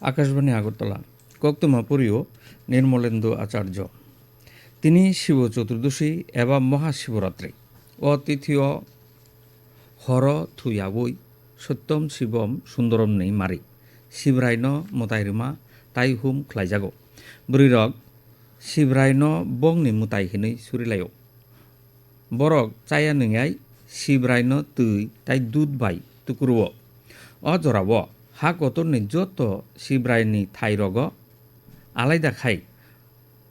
আকাশবাণী আগরতলা কক্তমা পুরীয় নির্মলেন্দু আচার্য। তিনি শিব চতুর্দশী এবং মহাশিবরাত্রি ও হর থুয়াবই সত্যম শিবম সুন্দরম নেই মারি, শিবরাইন মোতাইরিমা তাই হুম খ্লাইজাগ বুড়িরক শিবরাইন বংনি মুতাইহিনই সুরিলায়ও বরক চাইয়া নিঙাই শিবরাইন তুই তাই দুধ বাই তুকুরুও। অ জরাব হা কতরনি যত শিবরায়নি থাইরগ আলাইদা খাই,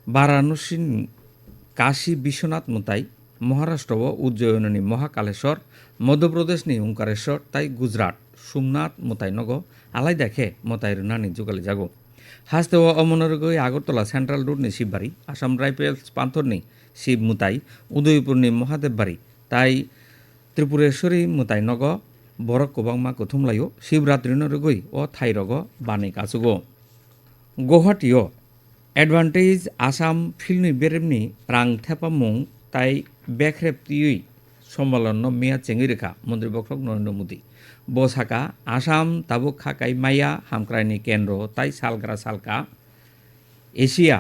বারাণসীনি কাশী বিশ্বনাথ মুতাই, মহারাষ্ট্র ও উজ্জয়িনী মহাকালেশ্বর, মধ্যপ্রদেশনি ওঙ্কারেশ্বর, তাই গুজরাট, সোমনাথ মুতাই নগ আলাই দেখে মতাই রুনানি যুগালে জাগো। হাসতে ও অমনরগৈ আগরতলা সেন্ট্রাল রোডনি শিববাড়ি, আসাম রাইফেলস পান্থরনি শিব মুতাই উদয়পুরনি মহাদেব বাড়ি তাই ত্রিপুরেশ্বরী মুতাই নগ borok kwbangma kuthumlaio shivratri no rugui o thairago bani kachugo guwahati o advantage assam filni beremni rang thepamung tai bekreptiui সম্মেলন মিয়া চেঙ্গিরেখা মন্ত্রী বক্রক নরেন্দ্র মোদী বসাকা আসাম তাবুক খাকাই মাইয়া হামক্রাইনি কেন্দ্র তাই সালগ্রা সালকা এশিয়া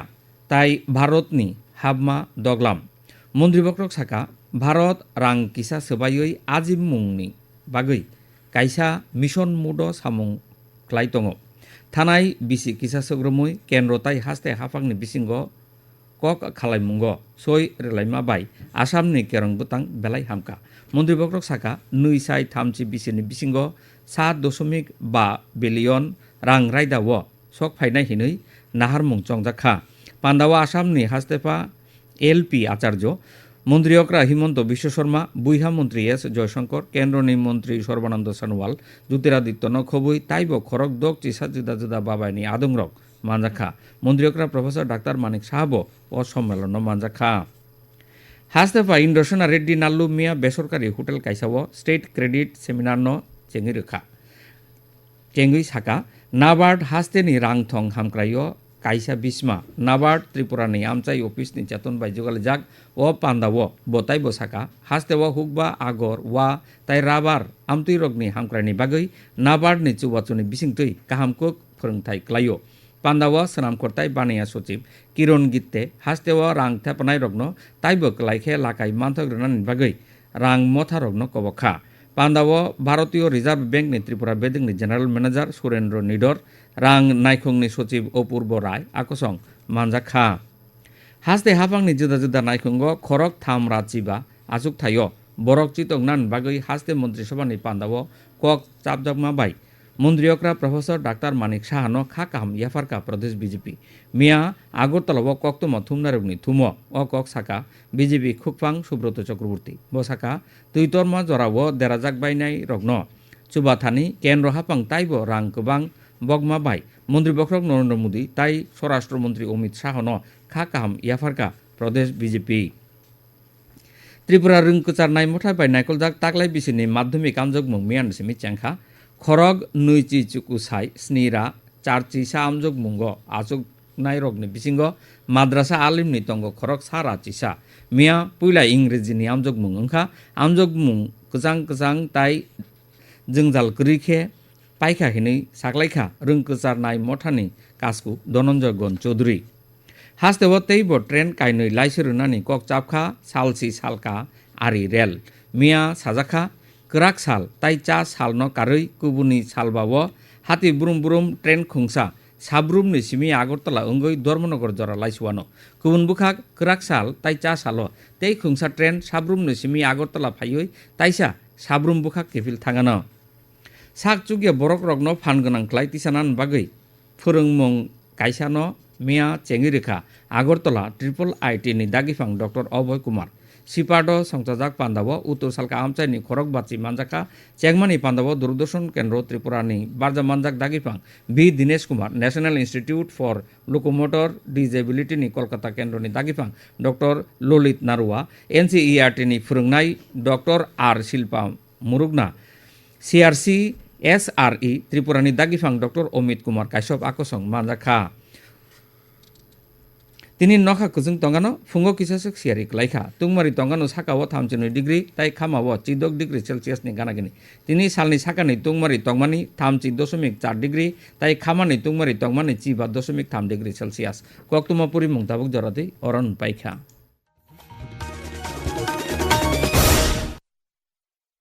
তাই ভারতনি হাবমা দগলাম মন্ত্রী বক্রক সাকা ভারত রাং কিসা সেবাইই আজিম মুংনি bagui kaisa mission mudo samung klaitongo thanai bisi kisa sogromui kenro tai haste hafangni bisingo kok khalaimungo soi relaima bai asamni kerong butang belai hamka মন্ত্রী বক্রক সাকা নই সাই থামচি বিসিনি বিসিংগ সাত দশমিক বা বিলিয়ন রাং রাইদা ও সক ফাইনাই হিনই নাহার মুং চংজাখা পান্ডাওয়া আসামনি হাস্তেফা এলপি আচার্য আচার্য মন্ত্রীয়করা হিমন্ত বিশ্ব শর্মা, বুইহা মন্ত্রী এস জয়শঙ্কর কেন্দ্রনি মন্ত্রী সর্বানন্দ সনোয়াল, জ্যোতিরাদিত্য নখবই তাইব খরক দক চিসা জুদা জুদা বাবাইনি আদংরক মানজাখা। মন্ত্রীয়করা প্রফেসর ডাক্তার মানিক সাহাব ও সম্মেলন মানজাখা। হাস্তেফা ইন্দ্রসেনা রেড্ডি নাল্লু মিয়া বেসরকারি হোটেল কাইসাও, স্টেট ক্রেডিট সেমিনার ন চেঙি রেখা চেঙ্গুই সাকা নাবার্ড হাস্তেনি রাংথং হামক্রাইয় কাইসা বিসমা নাবার ত্রিপুরা নেই। আমচাই অফিস নির্যাতন বাইজগালে যাক। ও পান্দাব বতাই বসাকা। হাসতে ওয়া হুকবা আগর ওয়া তাই রাবার আমতুই রগনি হামক্রাইনি বাগৈ। নাবার নিচু বাচুনি বিসিংতই কাহামকুক ফোরংথাই ক্লাইও পান্দাওয়া সোনামকর্তাই বানিয়া সচিব। কিরণ গীতে হাসতেওয়া রাং থাপনাই রগ্ন তাইব ক্লাইখে লাকাই মান্থগ্রনা নির্বাগৈ রাং মথা রগ্ন কবখা। পান্দাও ভারতীয় রিজার্ভ ব্যাংক ত্রিপুরা বেদিংনি জেনারেল ম্যানেজার সুরেন্দ্র নিডর, রাং নাইখংনি সচিব অপূর্ব রায়, আকসং মানজা খা। হাসতে হাফাংনি জুদা জুদা নাইখঙ্গ খরক থামরা চিবা আসুক থাইয়, বরক চিতক নান বাগৈ হাসতে মন্ত্রিসভানি পান্দাও কক চাপজাকমা বাই। মন্ত্রীয়করা প্রফেসর ডাক্তার মানিক সাহানো খা কাহাম ইয়াফারকা প্রদেশ বিজেপি। মিয়া আগরতলা কক্তম থুমনারুগনি থুম অ কক সাকা বিজেপি খুকফাং সুব্রত চক্রবর্তী বসাকা তুইতর্মা জরাব দেরাজাক বাইনাই রগ্ন চুবাথানি কেন্দ্র হাফাং তাইব রাং গোবাং বগমা বাই। মন্ত্রী বক্রক নরেন্দ্র মোদী, তাই স্বরাষ্ট্রমন্ত্রী অমিত শাহন খা কাহাম ইয়াফারকা প্রদেশ বিজেপি। ত্রিপুরা খরগ নুইচি চুকু সাই স্নিরা চারচি চারচিসা আমজক মুঙ্গ আচক নি বিসিঙ্গ মাদ্রাসা আলিমনি তঙ্গ খরক সারা চিসা মিয়া পুইলা ইংরেজি নি আমজক মুং ওংখা আমজক মুং কজাং গজাং তাই জংজাল গ্রিখে পাইখাখিনি সাকলাইখা রোংকোচার নাই মঠানি কাসকু ধনঞ্জয় গণ চৌধুরী হাসতে হতেইব ট্রেন কাইনই লাইসিরুনানি কক চাপখা সালসি সালকা আরি রেল মিয়া সাজাখা গরাক সাল তাই 그락 살, 따이짜 কুবুনি সাল 구분이 হাতি ব্রুম ব্রুম ট্রেন খুংসা সাবরুম নিসিমি আগরতলা অঙ্গই ধর্মনগর জরা লাইসওয়ানো কুবুন বুখাক ক্রাক সাল তাই চা সালো তেই খুংসা ট্রেন সাবরুম নিসিমি আগরতলা ফাইয়ই তাইসা সাবরুম বুখাক কেফিল থাঙানো। সাক চুগে বরক রগ্ন ফান গোনাংক্লাই তিসানান বাগৈ। ফোরোংমং কাইসানো মিয়া চেঙ্গি রেখা আগরতলা ট্রিপল আইটি নি দাগিফাং ডক্টর অভয় কুমার সিপাডো সংসাজাক পান্দাব উত্তর সালকা আমচাইনি খরক বাচি মানজাকা চেকমানি পান্দাব দূরদর্শন কেন্দ্র ত্রিপুরানি, বারজা মানজাক দাগিপাং B Dinesh Kumar, national institute for locomotor disability নি কলকাতা কেন্দ্রনি দাগিপাং, ডক্টর ললিত নারুয়া এনসিইআরটি নি ফুরুংনাই, ডক্টর আর শিল্পা মুরুগনা, সিআরসি, এসআরই ত্রিপুরানি দাগিফাং ডক্টর অমিত কুমার কাশ্যপ, আকসং মানজাখা Tini nokha kusung tongano fungo kisasuk siari klaikha tungmari tongano sakao thamchunui degree tai khamao chidok degree celsius ni ganagini tini salni sakani tungmari tongmani thamchi dosomik চার degree তাই খামানি তুংমারি তংমানি Chiba দশমিক থাম degree Celsius কক্তমা পরিমং তাবুক জরাতে অরণ পাইখা